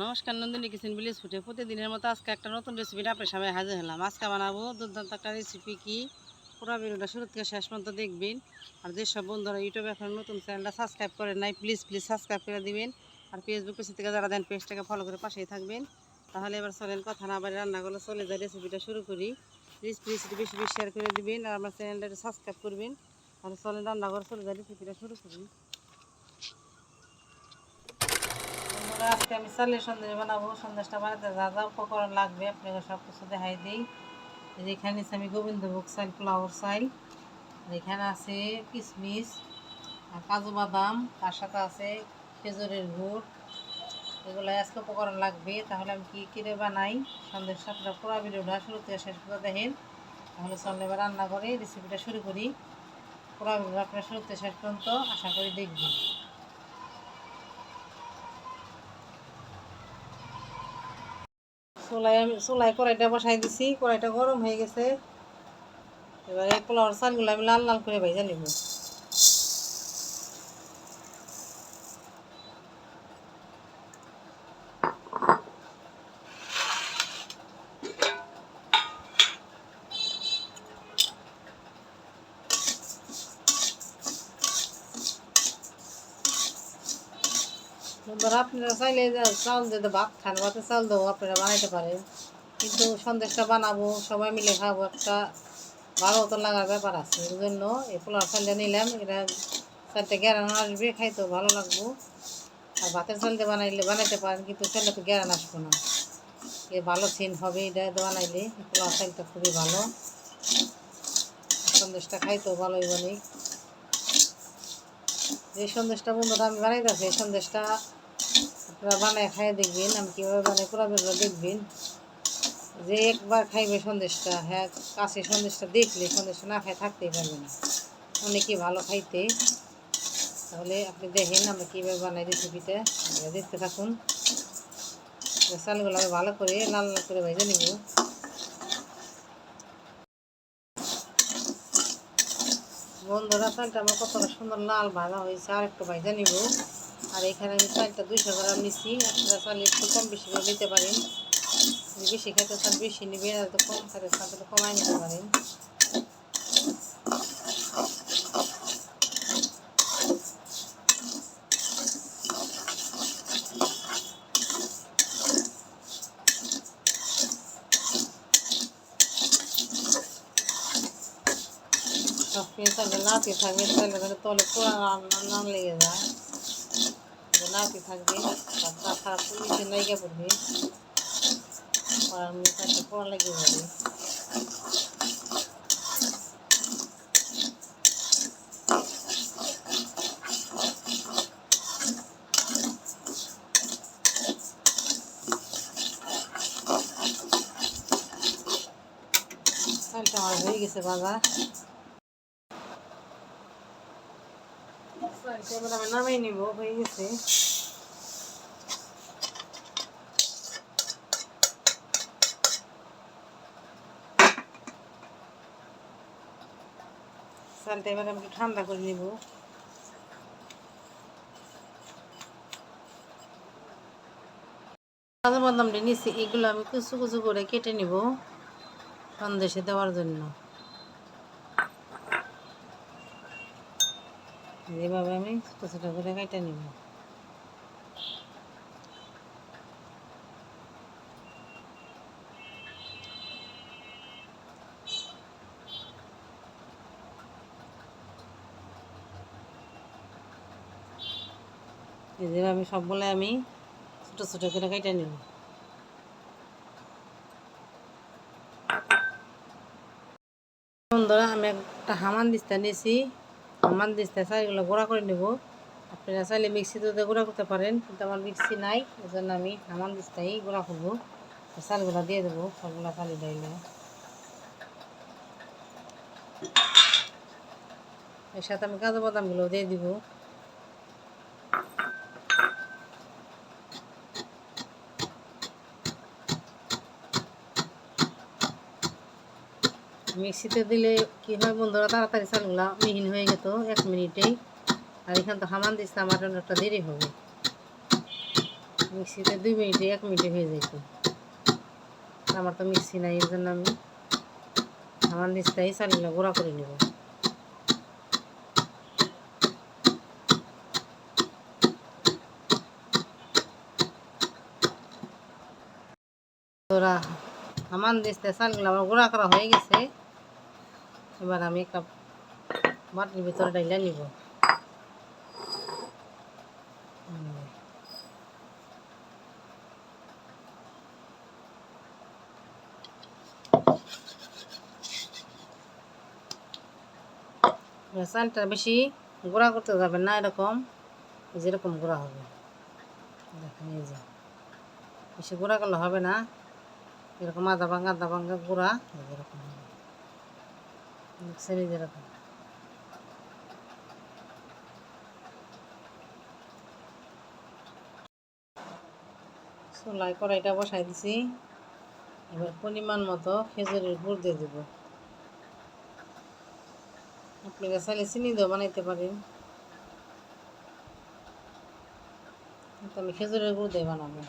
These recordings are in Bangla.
নমস্কার নন্দিনী কিচেন ভিলেজ ফুটে। প্রতিদিনের মতো আজকে একটা নতুন রেসিপিটা আপনার সামনে হাজির হলাম। আজকে বানাবো দুর্দান্ত একটা রেসিপি কি? পুরো ভিডিওটা শুরু থেকে শেষ পর্যন্ত দেখবেন। আর যেসব বন্ধুরা ইউটিউবে এখন নতুন চ্যানেলটা সাবস্ক্রাইব করেন নাই প্লিজ প্লিজ সাবস্ক্রাইব করে দিবেন। আর ফেসবুক পেজ থেকে যারা দেন পেজটাকে ফলো করে পাশেই থাকবেন। তাহলে এবার চলেন কথা না বাড়ি রান্নাগুলো চলে যায় রেসিপিটা শুরু করি। প্লিজ প্লিজ বেশি বেশি শেয়ার করে দিবেন আর আমার চ্যানেলটা সাবস্ক্রাইব করবেন। তাহলে চলেন রান্নাঘর চলে যায় রেসিপিটা শুরু করি বন্ধুরা, আজকে আমি চালের সন্দেশ বানাবো, সন্দেশটা বানাতে যা যা উপকরণ লাগবে আপনাকে সব কিছু দেখাই দিই। এখানে আছে আমি গোবিন্দভোগ চাল ফ্লাওয়ার চাল এখানে আছে কিশমিশ কাজু বাদাম, তার সাথে আছে খেজুরের গুড়। এগুলো আজকে উপকরণ লাগবে, তাহলে আমি কী কিনে বানাই? সন্দেশ আপনারা পুরো ভিডিওটা শুরু থেকে শেষ করে দেখেন। তাহলে চলে এবার রান্না করে রেসিপিটা শুরু করি। পুরো ভিডিওটা আপনারা শুরু থেকে শেষ পর্যন্ত আশা করি দেখবেন। চুলাই চুলাই কড়াইটা বসাই দিছি, কড়াইটা গরম হয়ে গেছে। এবারে পোলাওয়ার চালগুলো আমি লাল লাল করে ভেজে নিব। বন্ধুরা আপনারা চাইলে চাউল যদি ভাত খান ভাতে চাউল দেবো আপনারা বানাইতে পারেন। কিন্তু সন্দেশটা বানাবো, সবাই মিলে খাব একটা ভালো তো লাগার ব্যাপার আছে। এই জন্য এই পোলাও চালটা নিলাম এটা চালটা গ্যারান আসবে, খাইতেও ভালো লাগবো। আর ভাতের চাল দিয়ে বানাইলে, বানাইতে পারেন, কিন্তু চালটা তো গ্যারান আসব না। এ ভালো সিন হবে এটা বানাইলে পোলাও চালটা খুবই ভালো। সন্দেশটা খাইতেও ভালোই বলি যে সন্দেশটা বন্ধুরা আমি বানাইতেছি এই সন্দেশটা আপনারা বানায় খাইয়ে দেখবেন, আমি কীভাবে বানাই পুরো বেলা দেখবেন। যে একবার খাইবে সন্দেশটা হ্যাঁ কাছে সন্দেশটা দেখলে সন্দেশটা না খাই থাকতেই পারবে না। অনেকই ভালো খাইতে। তাহলে আপনি দেখেন আমরা কীভাবে বানাই রেসিপিটা দেখতে থাকুন। চালগুলো আমি ভালো করে লাল লাল করে ভেজে নিব। বন্ধুরা, চালটা আমার কতটা সুন্দর লাল ভাজা হয়েছে আর একটু ভাজা নিব। আর এখানে আমি চালটা দুইশো গ্রাম নিচ্ছি আপনারা চাল একটু কম বেশি করে নিতে পারেন। যদি বেশি খেতে চান বেশি নেবেন, আর তো কম খেতে চান তাহলে কমাই নিতে পারেন। সব পেঁচালে নাতি থাকবে তাহলে তাহলে তলে পোড়া রান্না না লেগে যায়। যে নাতি থাকবে তার খারাপ নিচে লেগে পড়বে আর মিঠাইটা পোড়া লেগে যাবে চালটা আমার হয়ে গেছে বাবা চালটা এবার আমি নামাই নিব হয়ে গেছে চালটা এবার আমি ঠান্ডা করে নিব। কাজু বাদামটা নিচ্ছি এগুলো আমি কুচু কুচু করে কেটে নিব সন্দেশে দেওয়ার জন্য। যেভাবে আমি ছোটো ছোটো করে কেটে নিব। এই যেভাবে আমি সবগুলো আমি ছোটো ছোটো করে কেটে নিব। বন্ধুরা, আমি একটা হামান দিস্তা নিয়েছি। হামান দিস্তা চাইগুলো গুঁড়া করে নেব। আপনারা চাইলে মিক্সিতে গুঁড়া করতে পারেন, কিন্তু আমার মিক্সি নাই এই জন্য আমি হামান দিস্তাই গুঁড়া করব। চালগুলো দিয়ে দেবো, সবগুলো চালি ডাইলে এর সাথে আমি কাজু বাদামগুলো দিয়ে দিব। মিক্সিতে দিলে কি হয় বন্ধুরা, তাড়াতাড়ি চালগুলা মিহিন হয়ে যেত এক মিনিটেই। আর এখানে তো হামান দিচ্ছে আমার জন্য একটা দেরি হবে। মিক্সিতে দুই মিনিটে, এক মিনিটে হয়ে যেত আমার তো মিক্সি নাই এর জন্য আমি আমার নিচটাই চালিয়ে গুঁড়া করে নেব। আমার দিস্তে চালগুলো আমার গুঁড়া করা হয়ে গেছে। এবার আমি কাপ মাটির ভিতরে ডাইলা নিব। চালটা বেশি গুঁড়া করতে যাবে না, এরকম যেরকম গুঁড়া হবে। দেখেন এই যে, বেশি গুঁড়া করলে হবে না। এরকম আদা ভাঙ্গা আদা ভাঙ্গা গুঁড়া, এই যেরকম হবে। মিক্সার যেরকম চুলাই কড়াইটা বসাই দিছি। এবার পরিমাণ মতো খেজুরের গুড় দিয়ে দেবো। আপনারা চাইলে চিনি দিয়েও বানাইতে পারেন। আমি খেজুরের গুড় দিয়ে বানাবো।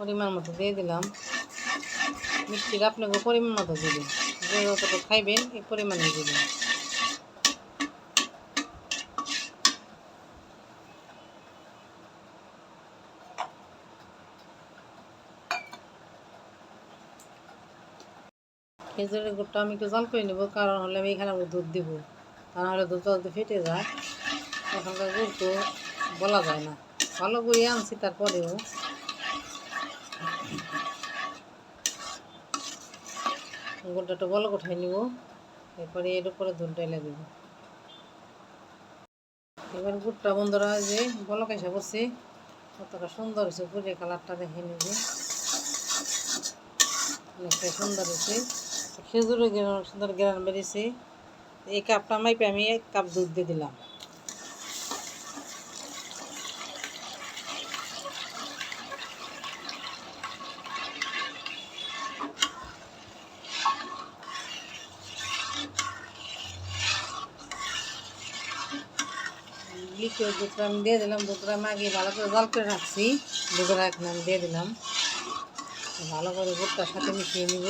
পরিমাণ মতো দিয়ে দিলাম। মিষ্টির আপনাকে পরিমাণ মতো দিবেন যে যতটুকু খাইবেন, এই পরিমাণে দিবেন খেজুরের গুড়টা আমি একটু জল করে নেব, কারণ হলে আমি এখানে দুধ দিব। তা নাহলে দুধ জলদি ফেটে যায়। এখনকার গুড় তো বলা যায় না। ভালো করে আনছি তারপরেও। গুড়টা একটু বলক উঠাই নিব। এরপরে এর উপরে দুধ ডাইলে দিব। এবার গুড়টা বন্ধুরা যে বলক এসে পড়ছে, কতটা সুন্দর হয়েছে গুড়ের কালারটা দেখে নিবে। অনেকটা সুন্দর হয়েছে। খেজুরের সুন্দর গ্রান বেরিয়েছে। এই কাপটা মাইপে আমি এক কাপ দুধ দিয়ে দিলাম। লিকুইড দুধটা আমি দিয়ে দিলাম দুধটা আগে ভালো করে জল করে রাখছি। দুধটা এখন আমি দিয়ে দিলাম। ভালো করে গুড়টার সাথে মিশিয়ে নিব।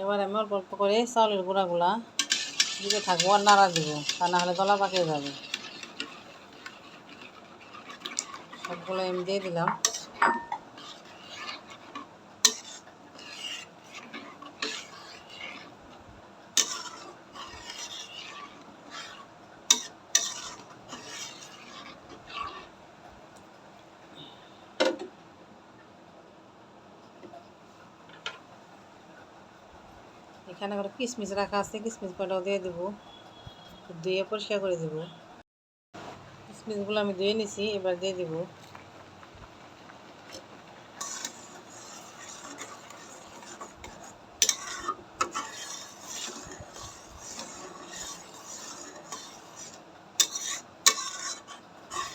এবার আমি অল্প অল্প করে চাউলের গুঁড়াগুলা দিতে থাকব আর নাড়া দিব, তা না হলে গলা পাকিয়ে যাবে। সবগুলো আমি দিয়ে দিলাম এখানে করে কিশমিশ রাখা আছে কিশমিশ কটাও দিয়ে দেবো। ধুয়ে পরিষ্কার করে দেবো। কিশমিশগুলো আমি ধুয়ে নিছি, এবার দিয়ে দেবো।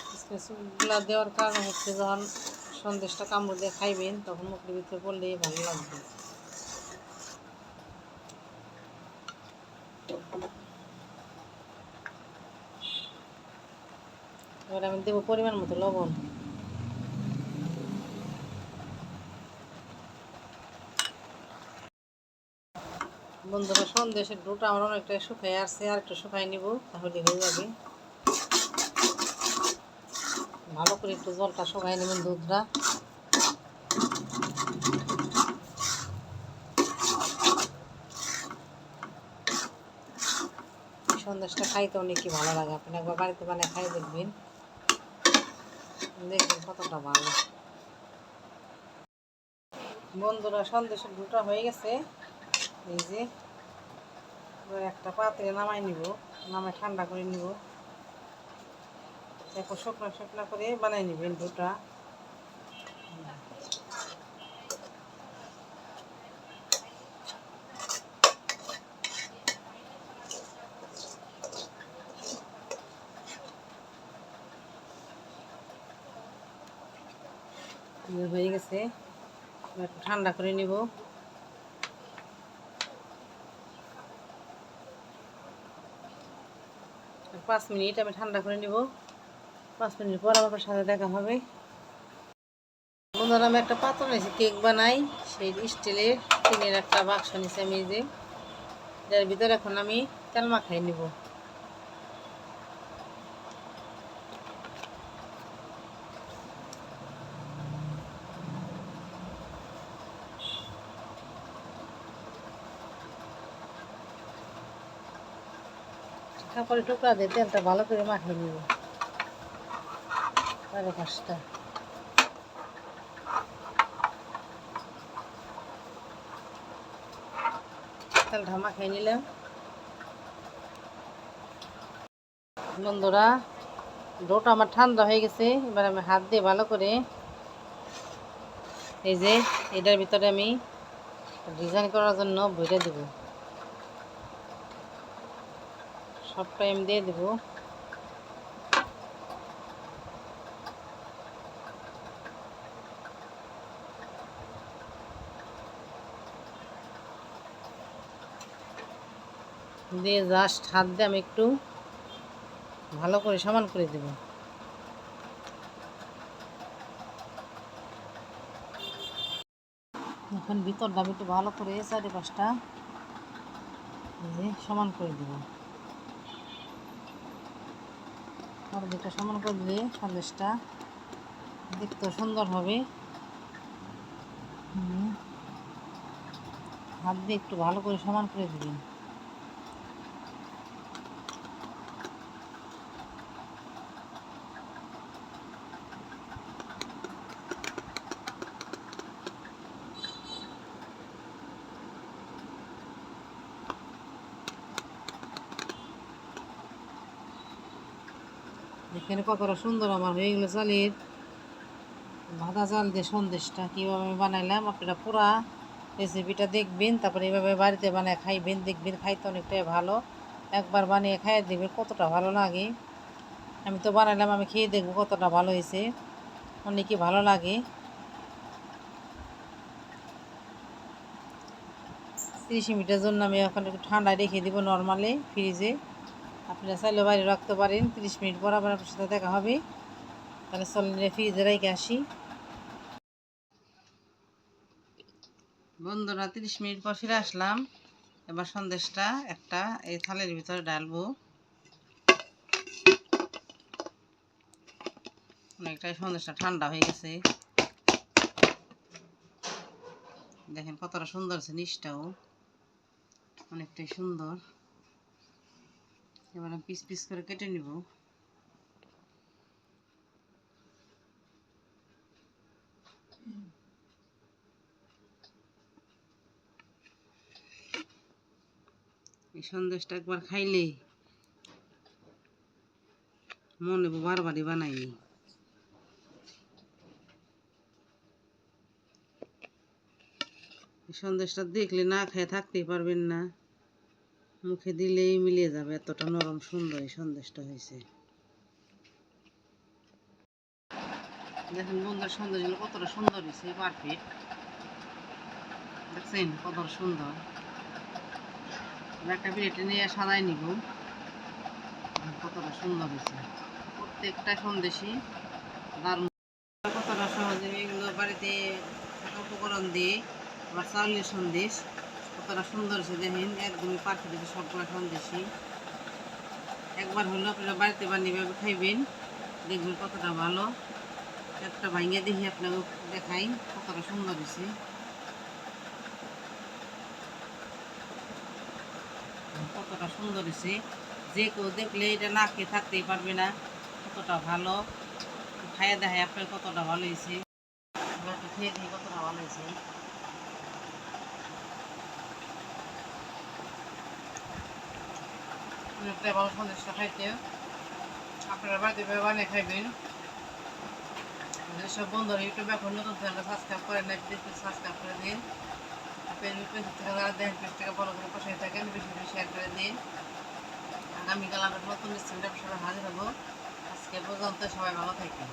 কিশমিশগুলো দেওয়ার কারণ হচ্ছে যখন সন্দেশটা কামড় দিয়ে খাইবেন, তখন মুখের ভিতরে পড়লেই ভালো লাগবে। এবার আমি দেবো পরিমাণ মতো লবণ। বন্ধুরা, সন্দেশের ডোটা আমার অনেকটা শুকাই আসছে, আর একটু শুকাই নিব, তাহলে হয়ে যাবে। ভালো করে একটু জলটা শুকাই নেবেন দুধটা। সন্দেশটা খাইতে অনেকই ভালো লাগে, আপনি একবার বাড়িতে বানিয়ে খাই দেখবেন। কতটা ভালো। বন্ধুরা সন্দেশের দুটা হয়ে গেছে। এই যে একটা পাত্রে নামাই নিব, নামাই ঠান্ডা করে নিব। এরপর শুকনো শুকনো করে বানাই নিবেন দুটা। হয়ে গেছে। একটু ঠান্ডা করে নিব। পাঁচ মিনিট আমি ঠান্ডা করে নিব। পাঁচ মিনিট পর আমার সাথে দেখা হবে। বন্ধুরা, আমি একটা পাত্র নিয়েছি, কেক বানাই। সেই স্টিলের টিনের একটা বাক্স নিয়েছি আমি যে, যার ভিতরে এখন আমি তেল মাখাই নিব। কাপড়ে টুকরা দিয়ে তেলটা ভালো করে মাখিয়ে নিব। সাড়ে পাঁচটা। তেলটা মাখিয়ে নিলাম। বন্ধুরা, ডোটা আমার ঠান্ডা হয়ে গেছে, এবার আমি হাত দিয়ে ভালো করে এই যে এটার ভিতরে আমি ডিজাইন করার জন্য ভরে দেব। সব টাইম দিয়ে দেব। দিয়ে জাস্ট হাত দিয়ে আমি একটু ভালো করে সমান করে দেব। এখন ভিতরটা একটু ভালো করে চারি পাঁচটা সমান করে দেব। আর যেটা সমান করলে সন্দেশটা। দেখতে সুন্দর হবে। হাত দিয়ে একটু ভালো করে সমান করে দিবেন। এখানে কতটা সুন্দর আমার হয়ে গেলো চালের। ভাজা চাল দিয়ে সন্দেশটা কীভাবে আমি বানাইলাম, আপনারা পুরা রেসিপিটা দেখবেন, তারপরে এইভাবে বাড়িতে বানায় খাইবেন, দেখবেন, খাইতে অনেকটাই ভালো। একবার বানিয়ে খাইয়ে দেখবেন কতটা ভালো লাগে। আমি তো বানাইলাম, আমি খেয়ে দেখব কতটা ভালো হয়েছে। অনেকই ভালো লাগে। তিরিশ মিনিটের জন্য আমি এখন একটু ঠান্ডায় রেখে দিব নর্মালে ফ্রিজে আপনারা চাইলে বাইরে রাখতে পারেন, তিরিশ মিনিট পর আবার আপনার সাথে দেখা হবে। তাহলে চলেন ফ্রিজে রেখে আসি। বন্ধুরা, তিরিশ মিনিট পর ফিরে আসলাম। এবার সন্দেশটা একটা এই থালের ভিতরে ডালবো অনেকটাই সন্দেশটা ঠান্ডা হয়ে গেছে। দেখেন কতটা সুন্দর আছে নিচটাও। অনেকটাই সুন্দর। এবার পিস পিস করে কেটে নিব। এই সন্দেশটা একবার খাইলে মনে বারবারই বানাইনি। সন্দেশটা দেখলে না খেয়ে থাকতেই পারবেন না। মুখে দিলেই মিলিয়ে যাবে, এতটা নরম সুন্দর এই সন্দেশটা হয়েছে। দেখেন বন্ধুর কতটা সুন্দর হয়েছে পারফেক্ট দেখছেন কতটা সুন্দর। একটা প্লেটে নিয়ে সাদাই নিব। কতটা সুন্দর হয়েছে। প্রত্যেকটা সন্দেশই দারুণ। কতটা সহজে এগুলো বাড়িতে উপকরণ দিয়ে আমার চাউলের সন্দেশ। কতটা সুন্দর হয়েছে দেখেন, একদমই পারফেক্ট হয়েছে সবগুলো সন্দেশই একবার হলো আপনারা বাড়িতে বানিয়ে খাইবেন, দেখবেন কতটা ভালো। একটা ভাঙিয়ে দেখি আপনাকে দেখাই কতটা সুন্দর হয়েছে। কতটা সুন্দর হয়েছে। যে কেউ দেখলে এটা না খেয়ে থাকতেই পারবে না, কতটা ভালো। খাইয়ে দেখায় আপনার কতটা ভালো হয়েছে। খেয়ে দেখি কতটা ভালো হয়েছে। অনেকটাই ভালো সন্দেশটা খাইতে। আপনারা বাড়িতে বানিয়ে খাইবেন। সব বন্ধুরা ইউটিউবে এখন নতুন চ্যানেল সাবস্ক্রাইব করেন না প্লিজ সাবস্ক্রাইব করে দিন। ফেসবুক পেজ থেকে যারা দেখেন পেজটাকে ফলো করে পাশে থাকেন, বেশি বেশি শেয়ার করে দিন। আগামীকাল আমরা নতুন স্ট্যান্ডাপ সবাই হাজির হব। আজকে পর্যন্ত সবাই ভালো থাকেন